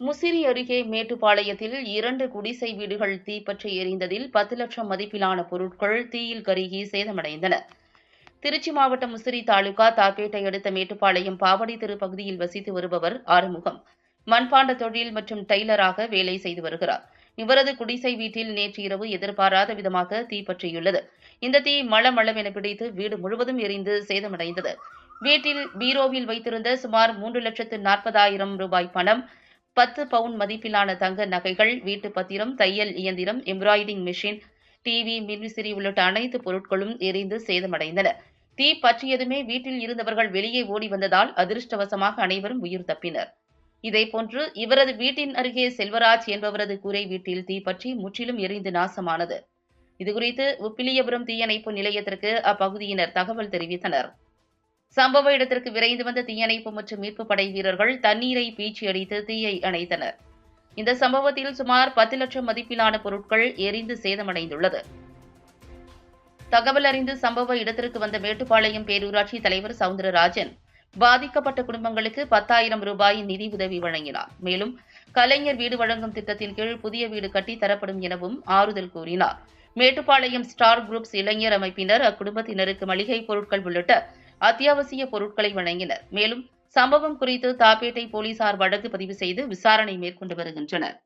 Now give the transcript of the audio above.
முசிறி அருகே மேட்டுப்பாளையத்தில் இரண்டு குடிசை வீடுகள் தீப்பற்றி எரிந்ததில் பத்து லட்சம் மதிப்பிலான பொருட்கள் தீயில் கருகி சேதமடைந்தன. திருச்சி மாவட்டம் முசிறி தாலுகா தாப்பேட்டை அடுத்த மேட்டுப்பாளையம் பாவடி தெரு பகுதியில் வசித்து வருபவர் ஆறுமுகம். மண்பாண்ட தொழில் மற்றும் டெய்லராக வேலை செய்து வருகிறார். இவரது குடிசை வீட்டில் நேற்று இரவு எதிர்பாராத விதமாக தீப்பற்றியுள்ளது. இந்த தீ மளமளவென பிடித்து வீடு முழுவதும் எரிந்து சேதமடைந்தது. வீட்டில் பீரோவில் வைத்திருந்த சுமார் மூன்று லட்சத்து நாற்பதாயிரம் ரூபாய் பணம் பத்து பவுன் மதிப்பிலான தங்க நகைகள் வீட்டு பத்திரம் தையல் இயந்திரம் எம்ப்ராய்டிங் மிஷின் டிவி மின்விசிறி உள்ளிட்ட அனைத்து பொருட்களும் எரிந்து சேதமடைந்தன. தீ பற்றியதுமே வீட்டில் இருந்தவர்கள் வெளியே ஓடி வந்ததால் அதிர்ஷ்டவசமாக அனைவரும் உயிர் தப்பினர். இதேபோன்று இவரது வீட்டின் அருகே செல்வராஜ் என்பவரது கூரை வீட்டில் தீ பற்றி முற்றிலும் எரிந்து நாசமானது. இதுகுறித்து உப்பிலியபுரம் தீயணைப்பு நிலையத்திற்கு அப்பகுதியினர் தகவல் தெரிவித்தனர். சம்பவ இடத்திற்கு விரைந்து வந்த தீயணைப்பு மற்றும் மீட்பு படை வீரர்கள் தண்ணீரை பீச்சி அடித்து தீயை அணைத்தனர். இந்த சம்பவத்தில் சுமார் பத்து லட்சம் மதிப்பிலான பொருட்கள் எரிந்து சேதமடைந்துள்ளது. தகவல் அறிந்து சம்பவ இடத்திற்கு வந்த மேட்டுப்பாளையம் பேரூராட்சி தலைவர் சவுந்தரராஜன் பாதிக்கப்பட்ட குடும்பங்களுக்கு பத்தாயிரம் ரூபாய் நிதி உதவி வழங்கினார். மேலும் கலைஞர் வீடு வழங்கும் திட்டத்தின் கீழ் புதிய வீடு கட்டி தரப்படும் எனவும் ஆறுதல் கூறினார். மேட்டுப்பாளையம் ஸ்டார் குரூப்ஸ் இளைஞர் அமைப்பினர் அக்குடும்பத்தினருக்கு மளிகை பொருட்கள் உள்ளிட்ட அத்தியாவசிய பொருட்களை வழங்கினர். மேலும் சம்பவம் குறித்து தாப்பேட்டை போலீசார் வழக்கு பதிவு செய்து விசாரணை மேற்கொண்டு வருகின்றனர்.